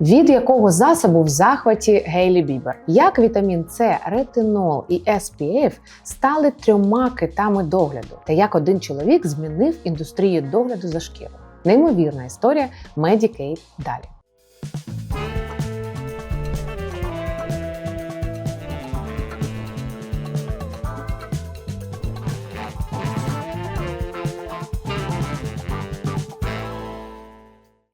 Від якого засобу в захваті Гейлі Бібер? Як вітамін С, ретинол і SPF стали трьома китами догляду? Та як один чоловік змінив індустрію догляду за шкірою? Неймовірна історія Медікейт далі.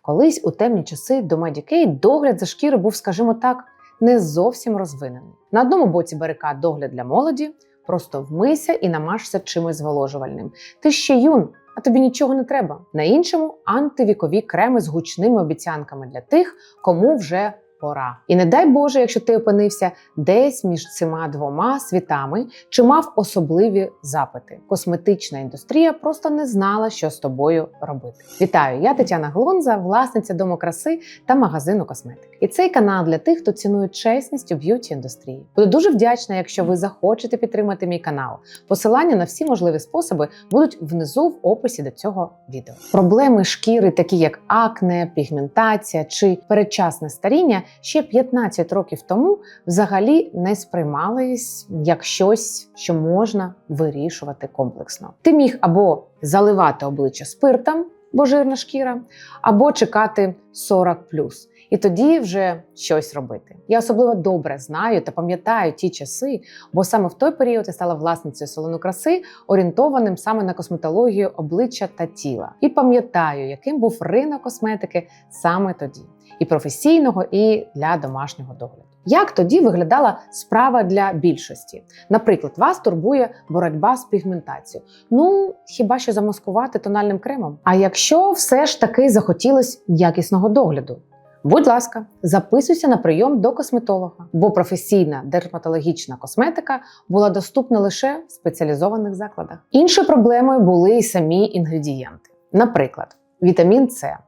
Колись у темні часи до Медікей догляд за шкіри був, скажімо так, не зовсім розвинений. На одному боці барикад догляд для молоді, просто вмийся і намажся чимось зволожувальним. Ти ще юн, а тобі нічого не треба. На іншому антивікові креми з гучними обіцянками для тих, кому вже пора. І не дай Боже, якщо ти опинився десь між цими двома світами чи мав особливі запити. Косметична індустрія просто не знала, що з тобою робити. Вітаю! Я Тетяна Глонза, власниця дому краси та магазину косметики. І цей канал для тих, хто цінує чесність у б'юті індустрії. Буду дуже вдячна, якщо ви захочете підтримати мій канал. Посилання на всі можливі способи будуть внизу в описі до цього відео. Проблеми шкіри, такі як акне, пігментація чи передчасне старіння, ще 15 років тому взагалі не сприймались як щось, що можна вирішувати комплексно. Ти міг або заливати обличчя спиртом, бо жирна шкіра, або чекати 40 і тоді вже щось робити. Я особливо добре знаю та пам'ятаю ті часи, бо саме в той період я стала власницею салону краси, орієнтованим саме на косметологію обличчя та тіла. І пам'ятаю, яким був ринок косметики саме тоді, і професійного, і для домашнього догляду. Як тоді виглядала справа для більшості? Наприклад, вас турбує боротьба з пігментацією. Ну хіба що замаскувати тональним кремом? А якщо все ж таки захотілось якісного догляду? Будь ласка, записуйся на прийом до косметолога, бо професійна дерматологічна косметика була доступна лише в спеціалізованих закладах. Іншою проблемою були і самі інгредієнти. Наприклад, вітамін С.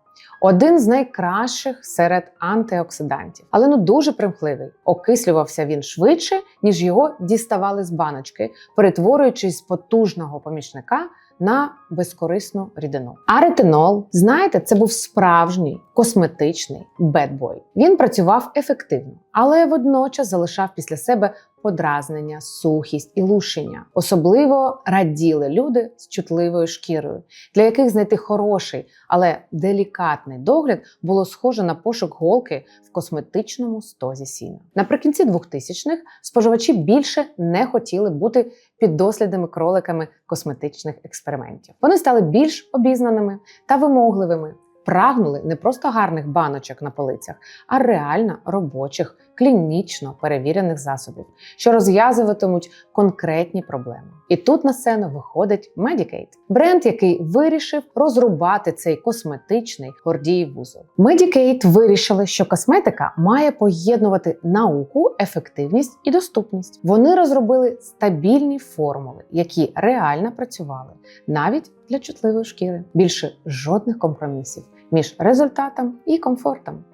Один з найкращих серед антиоксидантів, але ну дуже примхливий. Окислювався він швидше, ніж його діставали з баночки, перетворюючись з потужного помічника на безкорисну рідину. А ретинол, знаєте, це був справжній косметичний бедбой. Він працював ефективно, але водночас залишав після себе подразнення, сухість і лушення. Особливо раділи люди з чутливою шкірою, для яких знайти хороший, але делікатний догляд було схоже на пошук голки в косметичному стозі сіна. Наприкінці 2000-х споживачі більше не хотіли бути піддослідними кроликами косметичних експериментів. Вони стали більш обізнаними та вимогливими. Прагнули не просто гарних баночок на полицях, а реально робочих, клінічно перевірених засобів, що розв'язуватимуть конкретні проблеми. І тут на сцену виходить Medicaid – бренд, який вирішив розрубати цей косметичний гордіїв вузол. Medicaid вирішили, що косметика має поєднувати науку, ефективність і доступність. Вони розробили стабільні формули, які реально працювали навіть для чутливої шкіри. Більше жодних компромісів між результатом і комфортом.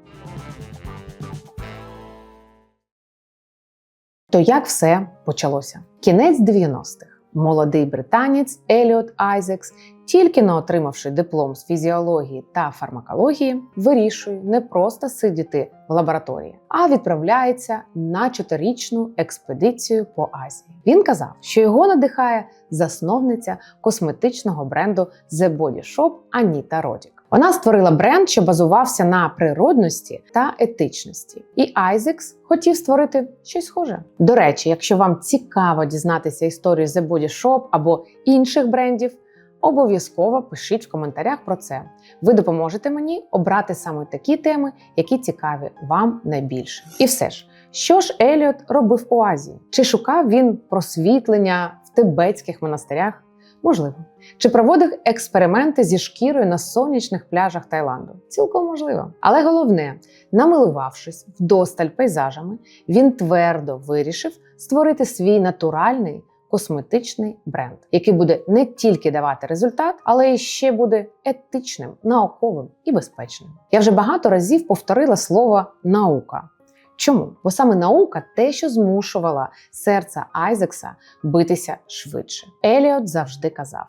То як все почалося? Кінець 90-х. Молодий британець Еліот Айзекс, тільки не отримавши диплом з фізіології та фармакології, вирішує не просто сидіти в лабораторії, а відправляється на чотирічну експедицію по Азії. Він казав, що його надихає засновниця косметичного бренду The Body Shop Аніта Родік. Вона створила бренд, що базувався на природності та етичності. І Айзекс хотів створити щось схоже. До речі, якщо вам цікаво дізнатися історію The Body Shop або інших брендів, обов'язково пишіть в коментарях про це. Ви допоможете мені обрати саме такі теми, які цікаві вам найбільше. І все ж, що ж Еліот робив у Азії? Чи шукав він просвітлення в тибетських монастирях? Можливо. Чи проводив експерименти зі шкірою на сонячних пляжах Таїланду? Цілком можливо. Але головне, намилувавшись вдосталь пейзажами, він твердо вирішив створити свій натуральний косметичний бренд, який буде не тільки давати результат, але й ще буде етичним, науковим і безпечним. Я вже багато разів повторила слово наука. Чому? Бо саме наука те, що змушувала серце Айзекса битися швидше. Еліот завжди казав: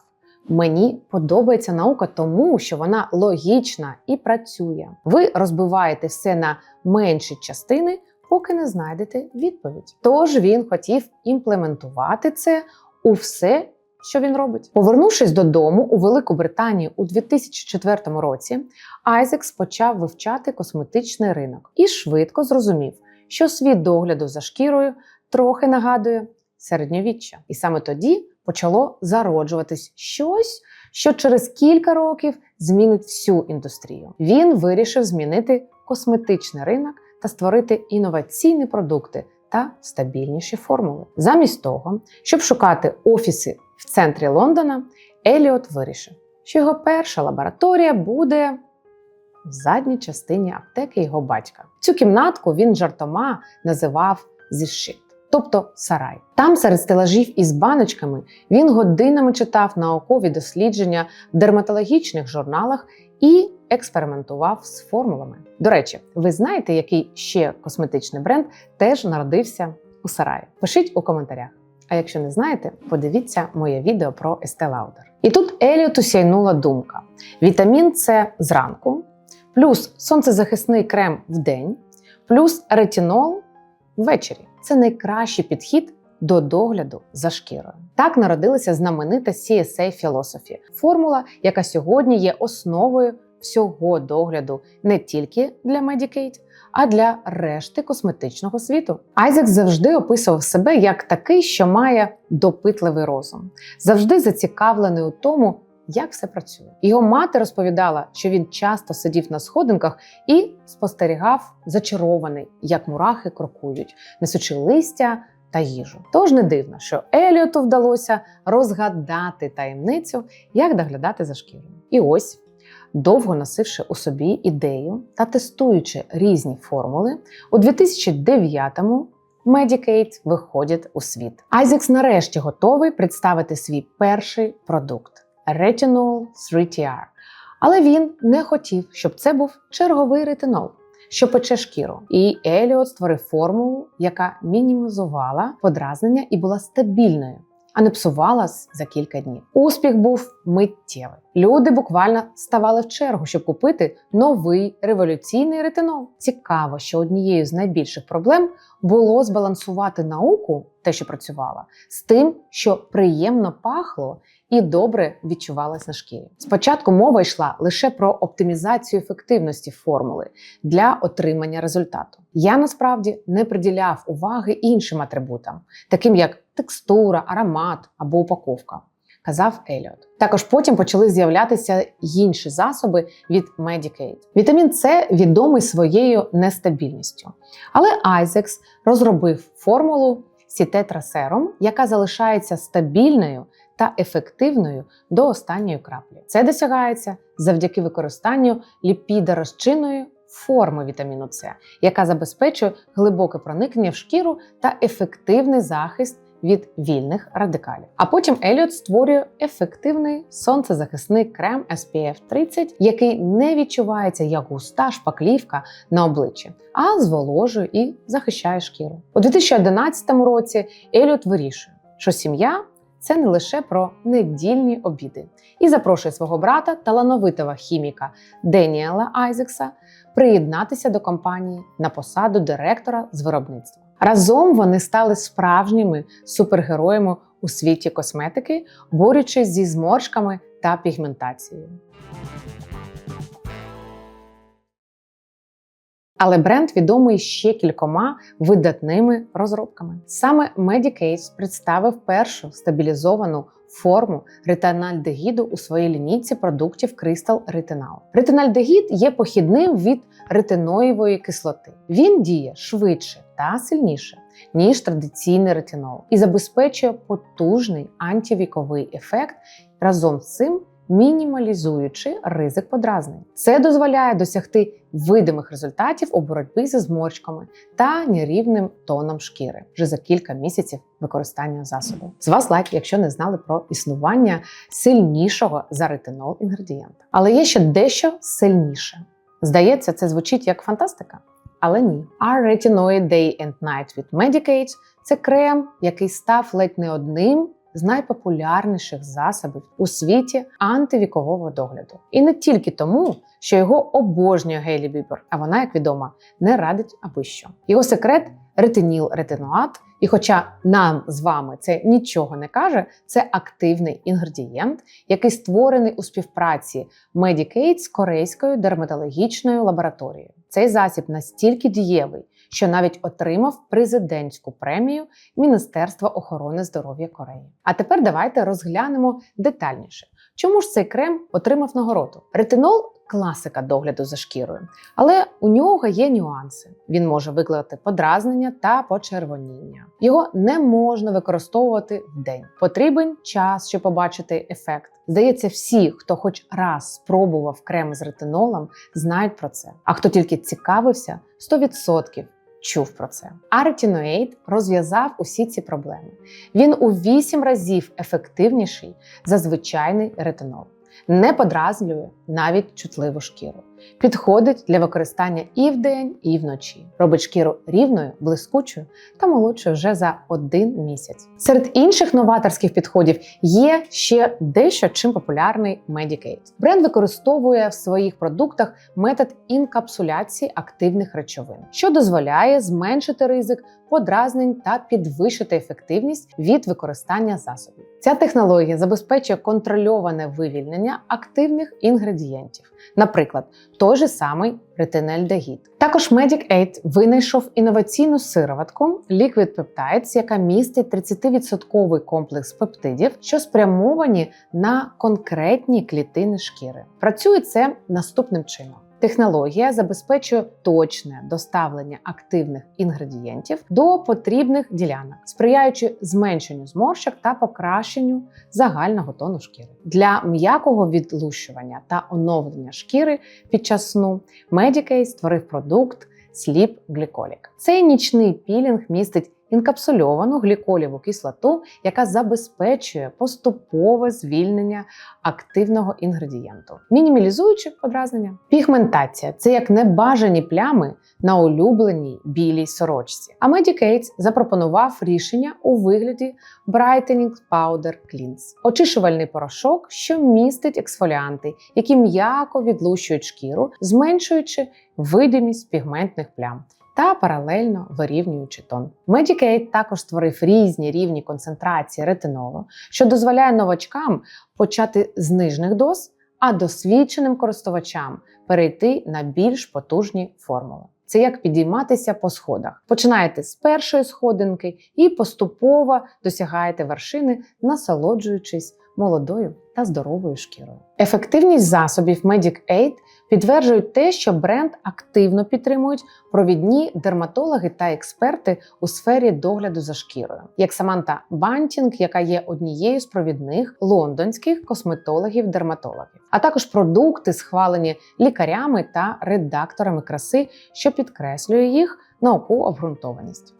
Мені подобається наука тому, що вона логічна і працює. Ви розбиваєте все на менші частини, поки не знайдете відповідь. Тож він хотів імплементувати це у все, що він робить. Повернувшись додому у Велику Британію у 2004 році, Айзекс почав вивчати косметичний ринок і швидко зрозумів, що світ догляду за шкірою трохи нагадує середньовіччя. І саме тоді почало зароджуватись щось, що через кілька років змінить всю індустрію. Він вирішив змінити косметичний ринок та створити інноваційні продукти та стабільніші формули. Замість того, щоб шукати офіси в центрі Лондона, Еліот вирішив, що його перша лабораторія буде в задній частині аптеки його батька. Цю кімнатку він жартома називав зішит, тобто сарай. Там, серед стелажів із баночками, він годинами читав наукові дослідження в дерматологічних журналах і експериментував з формулами. До речі, ви знаєте, який ще косметичний бренд теж народився у сараї? Пишіть у коментарях. А якщо не знаєте, подивіться моє відео про Lauder. І тут Еліоту сяйнула думка: вітамін С зранку, плюс сонцезахисний крем в день, плюс ретинол ввечері. Це найкращий підхід до догляду за шкірою. Так народилася знаменита CSA Philosophy – формула, яка сьогодні є основою всього догляду не тільки для Medicaid, а для решти косметичного світу. Айзек завжди описував себе як такий, що має допитливий розум, завжди зацікавлений у тому, як все працює. Його мати розповідала, що він часто сидів на сходинках і спостерігав зачарований, як мурахи крокують, несучи листя та їжу. Тож не дивно, що Еліоту вдалося розгадати таємницю, як доглядати за шкірою. І ось. Довго носивши у собі ідею та тестуючи різні формули, у 2009-му Medicaid виходить у світ. Айзекс нарешті готовий представити свій перший продукт Retinol 3TR. Але він не хотів, щоб це був черговий ретинол, що пече шкіру. І Еліот створив формулу, яка мінімізувала подразнення і була стабільною а не псувалась за кілька днів. Успіх був миттєвий. Люди буквально ставали в чергу, щоб купити новий революційний ретинол. Цікаво, що однією з найбільших проблем було збалансувати науку, те, що працювала, з тим, що приємно пахло і добре відчувалось на шкірі. Спочатку мова йшла лише про оптимізацію ефективності формули для отримання результату. Я насправді не приділяв уваги іншим атрибутам, таким як текстура, аромат або упаковка. Казав Еліот. Також потім почали з'являтися інші засоби від Medicaid. Вітамін С відомий своєю нестабільністю. Але Айзекс розробив формулу сітетрасером, яка залишається стабільною та ефективною до останньої краплі. Це досягається завдяки використанню ліпідорозчинної форми вітаміну С, яка забезпечує глибоке проникнення в шкіру та ефективний захист від вільних радикалів. А потім Еліот створює ефективний сонцезахисний крем SPF 30, який не відчувається як густа шпаклівка на обличчі, а зволожує і захищає шкіру. У 2011 році Еліот вирішує, що сім'я. Це не лише про недільні обіди, і запрошує свого брата, талановитого хіміка Деніела Айзекса, приєднатися до компанії на посаду директора з виробництва. Разом вони стали справжніми супергероями у світі косметики, борючись зі зморшками та пігментацією. Але бренд відомий ще кількома видатними розробками. Саме Medicase представив першу стабілізовану форму ретинальдегіду у своїй лінійці продуктів Crystal Retinal. Ретинальдегід є похідним від ретиноївої кислоти. Він діє швидше та сильніше, ніж традиційний ретинол, і забезпечує потужний антивіковий ефект разом з цим мінімалізуючи ризик подразнень. Це дозволяє досягти видимих результатів у боротьбі зі зморшками та нерівним тоном шкіри вже за кілька місяців використання засобу. З вас лайк, якщо не знали про існування сильнішого за ретинол інгредієнта. Але є ще дещо сильніше. Здається, це звучить як фантастика. Але ні. R-Retinoid Day and Night від Medicaid – це крем, який став ледь не одним з найпопулярніших засобів у світі антивікового догляду. І не тільки тому, що його обожнює Гейлі Бібер, а вона, як відомо, не радить аби що. Його секрет ретиніл ретинуат. І хоча нам з вами це нічого не каже, це активний інгредієнт, який створений у співпраці Medicaid з корейською дерматологічною лабораторією. Цей засіб настільки дієвий, що навіть отримав президентську премію Міністерства охорони здоров'я Кореї. А тепер давайте розглянемо детальніше, чому ж цей крем отримав нагороду. Ретинол класика догляду за шкірою, але у нього є нюанси. Він може викликати подразнення та почервоніння. Його не можна використовувати в день. Потрібен час, щоб побачити ефект. Здається, всі, хто хоч раз спробував крем з ретинолом, знають про це. А хто тільки цікавився, 100% чув про це. А розв'язав усі ці проблеми. Він у 8 разів ефективніший за звичайний ретинол. Не подразнює навіть чутливу шкіру. Підходить для використання і вдень, і вночі. Робить шкіру рівною, блискучою та молодшою вже за один місяць. Серед інших новаторських підходів є ще дещо чим популярний Medicaid. Бренд використовує в своїх продуктах метод інкапсуляції активних речовин, що дозволяє зменшити ризик подразнень та підвищити ефективність від використання засобів. Ця технологія забезпечує контрольоване вивільнення активних інгредієнтів, наприклад, той же самий ретинельдегід. Також Medic Aid винайшов інноваційну сироватку Liquid Peptides, яка містить 30% комплекс пептидів, що спрямовані на конкретні клітини шкіри. Працює це наступним чином. Технологія забезпечує точне доставлення активних інгредієнтів до потрібних ділянок, сприяючи зменшенню зморщок та покращенню загального тону шкіри. Для м'якого відлущування та оновлення шкіри під час сну Medicaid створив продукт Sleep Glycolic. Цей нічний пілінг містить інкапсульовану гліколіву кислоту, яка забезпечує поступове звільнення активного інгредієнту, мінімалізуючи подразнення. Пігментація це як небажані плями на улюбленій білій сорочці. А Medicaid запропонував рішення у вигляді Brightening Powder Cleanse – очищувальний порошок, що містить ексфоліанти, які м'яко відлущують шкіру, зменшуючи видимість пігментних плям та паралельно вирівнюючи тон. Medicaid також створив різні рівні концентрації ретинолу, що дозволяє новачкам почати з нижних доз, а досвідченим користувачам перейти на більш потужні формули. Це як підійматися по сходах. Починаєте з першої сходинки і поступово досягаєте вершини, насолоджуючись молодою та здоровою шкірою. Ефективність засобів Medic Aid підтверджують те, що бренд активно підтримують провідні дерматологи та експерти у сфері догляду за шкірою, як Саманта Бантінг, яка є однією з провідних лондонських косметологів-дерматологів, а також продукти, схвалені лікарями та редакторами краси, що підкреслює їх наукову обґрунтованість.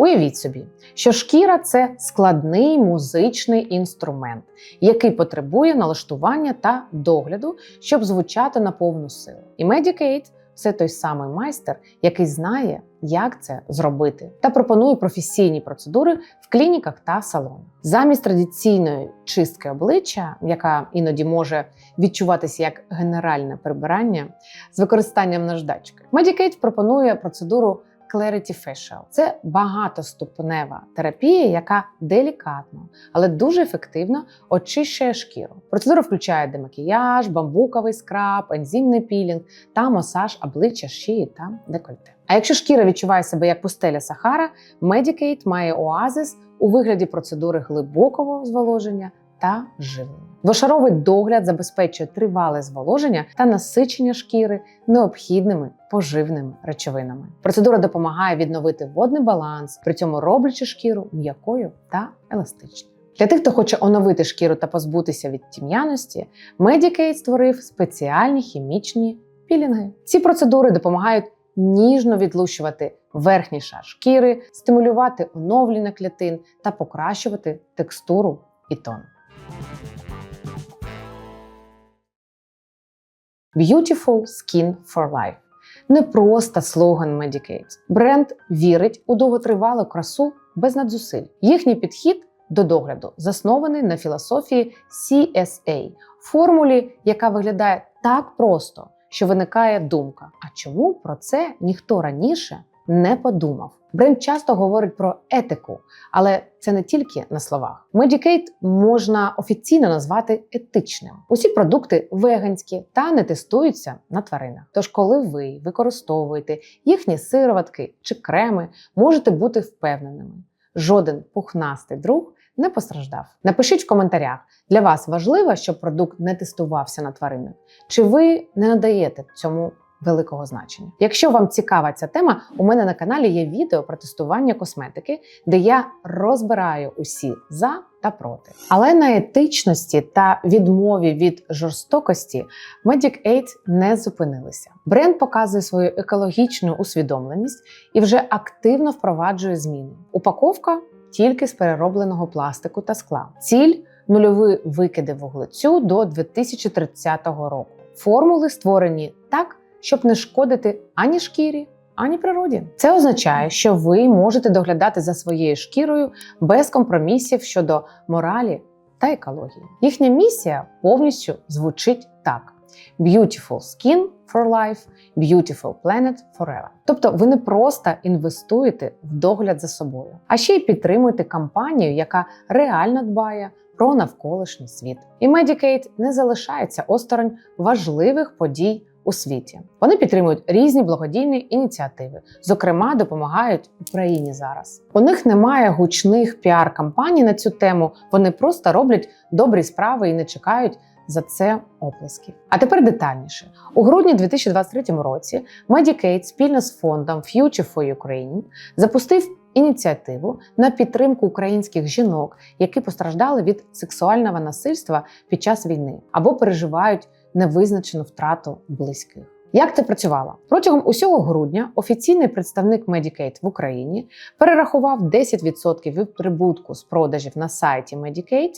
Уявіть собі, що шкіра це складний музичний інструмент, який потребує налаштування та догляду, щоб звучати на повну силу. І Medicaid – це той самий майстер, який знає, як це зробити, та пропонує професійні процедури в клініках та салонах. Замість традиційної чистки обличчя, яка іноді може відчуватися як генеральне прибирання з використанням наждачки, Medicaid пропонує процедуру. Clarity Facial. Це багатоступнева терапія, яка делікатно, але дуже ефективно очищує шкіру. Процедура включає демакіяж, бамбуковий скраб, ензимний пілінг та масаж обличчя, шиї та декольте. А якщо шкіра відчуває себе як пустеля Сахара, Medicaid має оазис у вигляді процедури глибокого зволоження та живлення. Двошаровий догляд забезпечує тривале зволоження та насичення шкіри необхідними поживними речовинами. Процедура допомагає відновити водний баланс, при цьому роблячи шкіру м'якою та еластичною. Для тих, хто хоче оновити шкіру та позбутися від тім'яності, Medicaid створив спеціальні хімічні пілінги. Ці процедури допомагають ніжно відлущувати верхній шар шкіри, стимулювати оновлення клітин та покращувати текстуру і тон. Beautiful Skin for Life не просто слоган Medicaid. Бренд вірить у довготривалу красу без надзусиль. Їхній підхід до догляду заснований на філософії CSA, формулі, яка виглядає так просто, що виникає думка: а чому про це ніхто раніше не подумав? Бренд часто говорить про етику, але це не тільки на словах. Medicaid можна офіційно назвати етичним. Усі продукти веганські та не тестуються на тваринах. Тож, коли ви використовуєте їхні сироватки чи креми, можете бути впевненими. Жоден пухнастий друг не постраждав. Напишіть в коментарях, для вас важливо, щоб продукт не тестувався на тваринах, чи ви не надаєте цьому великого значення. Якщо вам цікава ця тема, у мене на каналі є відео про тестування косметики, де я розбираю усі за та проти. Але на етичності та відмові від жорстокості Medic Aid не зупинилися. Бренд показує свою екологічну усвідомленість і вже активно впроваджує зміни. Упаковка тільки з переробленого пластику та скла. Ціль нульові викиди вуглецю до 2030 року. Формули створені так, щоб не шкодити ані шкірі, ані природі. Це означає, що ви можете доглядати за своєю шкірою без компромісів щодо моралі та екології. Їхня місія повністю звучить так: Beautiful skin for life, beautiful planet forever. Тобто ви не просто інвестуєте в догляд за собою, а ще й підтримуєте кампанію, яка реально дбає про навколишній світ. І Medicaid не залишається осторонь важливих подій у світі. Вони підтримують різні благодійні ініціативи, зокрема, допомагають Україні зараз. У них немає гучних піар-кампаній на цю тему. Вони просто роблять добрі справи і не чекають. За це оплесків. А тепер детальніше у грудні 2023 році Medicaid спільно з фондом Future for Ukraine запустив ініціативу на підтримку українських жінок, які постраждали від сексуального насильства під час війни або переживають невизначену втрату близьких. Як це працювало? Протягом усього грудня офіційний представник Medicaid в Україні перерахував 10% від прибутку з продажів на сайті Medicaid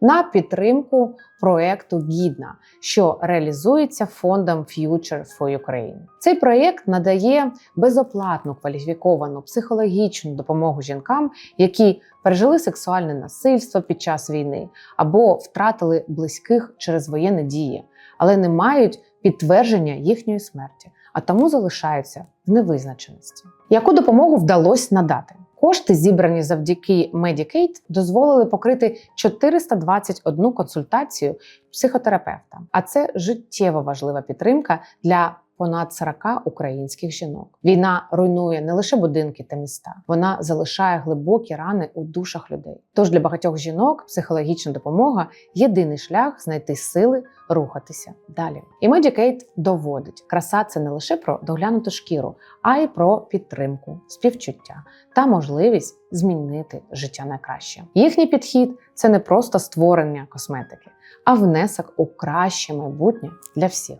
на підтримку проекту Гідна, що реалізується фондом Future for Ukraine. Цей проєкт надає безоплатну кваліфіковану психологічну допомогу жінкам, які пережили сексуальне насильство під час війни або втратили близьких через воєнні дії, але не мають підтвердження їхньої смерті, а тому залишаються в невизначеності. Яку допомогу вдалося надати? Кошти, зібрані завдяки Medicaid, дозволили покрити 421 консультацію психотерапевта. А це життєво важлива підтримка для понад 40 українських жінок. Війна руйнує не лише будинки та міста, вона залишає глибокі рани у душах людей. Тож для багатьох жінок психологічна допомога єдиний шлях знайти сили рухатися далі. І Medicaid доводить, краса це не лише про доглянуту шкіру, а й про підтримку, співчуття та можливість змінити життя на краще. Їхній підхід це не просто створення косметики, а внесок у краще майбутнє для всіх.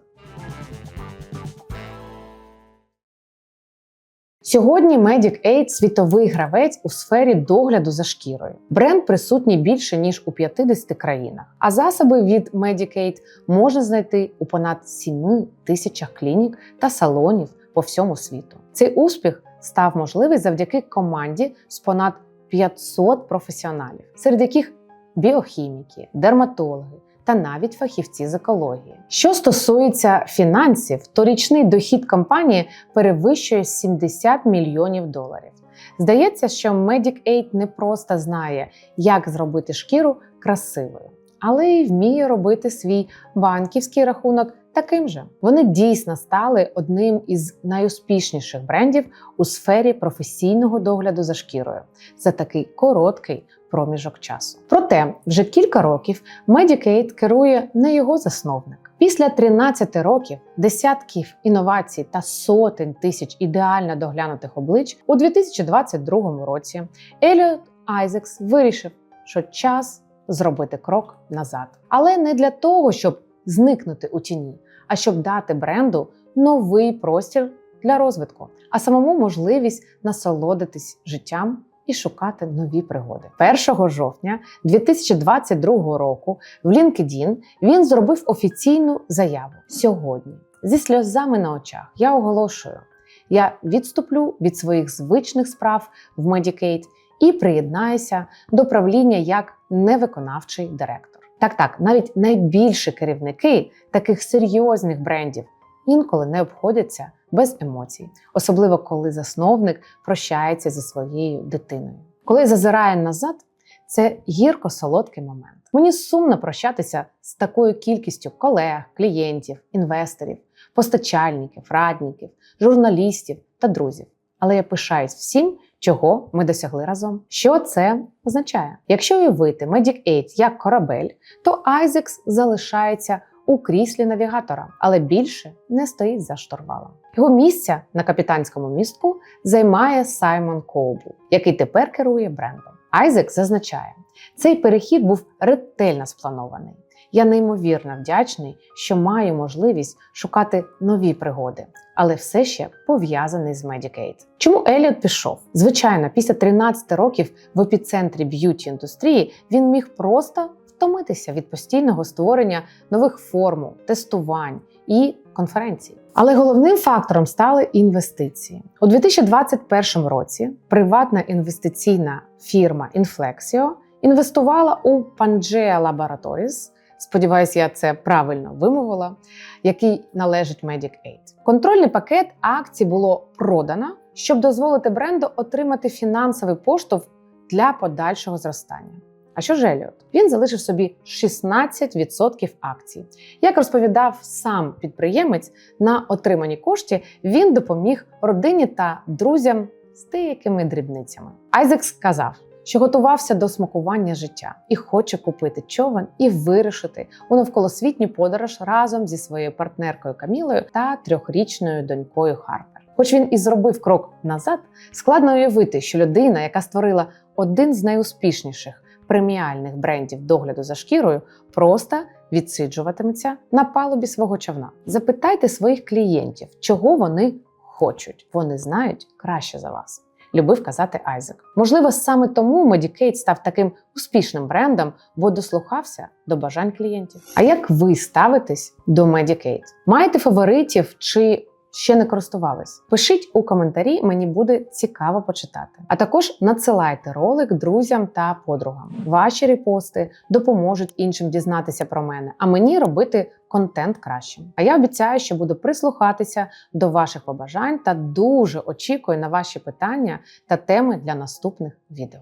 Сьогодні Medic Aid – світовий гравець у сфері догляду за шкірою. Бренд присутній більше ніж у 50 країнах, а засоби від Medic Aid можна знайти у понад 7 тисячах клінік та салонів по всьому світу. Цей успіх став можливий завдяки команді з понад 500 професіоналів, серед яких біохіміки, дерматологи, та навіть фахівці з екології. Що стосується фінансів, то річний дохід компанії перевищує 70 мільйонів доларів. Здається, що Medic Aid не просто знає, як зробити шкіру красивою, але й вміє робити свій банківський рахунок таким же. Вони дійсно стали одним із найуспішніших брендів у сфері професійного догляду за шкірою за такий короткий проміжок часу. Проте вже кілька років Medicaid керує не його засновник. Після 13 років, десятків інновацій та сотень тисяч ідеально доглянутих облич у 2022 році Еліот Айзекс вирішив, що час зробити крок назад, але не для того, щоб зникнути у тіні, а щоб дати бренду новий простір для розвитку, а самому можливість насолодитись життям і шукати нові пригоди. 1 жовтня 2022 року в LinkedIn він зробив офіційну заяву. Сьогодні Зі сльозами на очах я оголошую: я відступлю від своїх звичних справ в Medicaid і приєднаюся до правління як невиконавчий директор. Так, так, навіть найбільші керівники таких серйозних брендів інколи не обходяться без емоцій, особливо коли засновник прощається зі своєю дитиною. Коли я зазираю назад, це гірко-солодкий момент. Мені сумно прощатися з такою кількістю колег, клієнтів, інвесторів, постачальників, радників, журналістів та друзів. Але я пишаюсь всім, чого ми досягли разом. Що це означає? Якщо уявити Medic 8 як корабель, то Айзекс залишається у кріслі навігатора, але більше не стоїть за штурвалом. Його місця на капітанському містку займає Саймон Коубл, який тепер керує брендом. Айзек зазначає, цей перехід був ретельно спланований. Я неймовірно вдячний, що маю можливість шукати нові пригоди, але все ще пов'язаний з Medicaid. Чому Еліот пішов? Звичайно, після 13 років в епіцентрі б'юті індустрії він міг просто втомитися від постійного створення нових формул, тестувань і конференцій. Але головним фактором стали інвестиції у 2021 році. Приватна інвестиційна фірма Inflexio інвестувала у Pangea Laboratories, Сподіваюсь, я це правильно вимовила, який належить Medic 8. Контрольний пакет акцій було продано, щоб дозволити бренду отримати фінансовий поштовх для подальшого зростання. А що ж Еліот? Він залишив собі 16% акцій. Як розповідав сам підприємець, на отримані кошти він допоміг родині та друзям з деякими дрібницями. Айзек сказав, що готувався до смакування життя і хоче купити човен і вирушити у навколосвітню подорож разом зі своєю партнеркою Камілою та трьохрічною донькою Харпер. Хоч він і зробив крок назад, складно уявити, що людина, яка створила один з найуспішніших преміальних брендів догляду за шкірою, просто відсиджуватиметься на палубі свого човна. Запитайте своїх клієнтів, чого вони хочуть. Вони знають краще за вас. Любив казати Айзек. Можливо, саме тому Medicaid став таким успішним брендом, бо дослухався до бажань клієнтів. А як ви ставитесь до Medicaid? Маєте фаворитів чи ще не користувались? Пишіть у коментарі, мені буде цікаво почитати. А також надсилайте ролик друзям та подругам. Ваші репости допоможуть іншим дізнатися про мене, а мені робити контент кращим. А я обіцяю, що буду прислухатися до ваших побажань та дуже очікую на ваші питання та теми для наступних відео.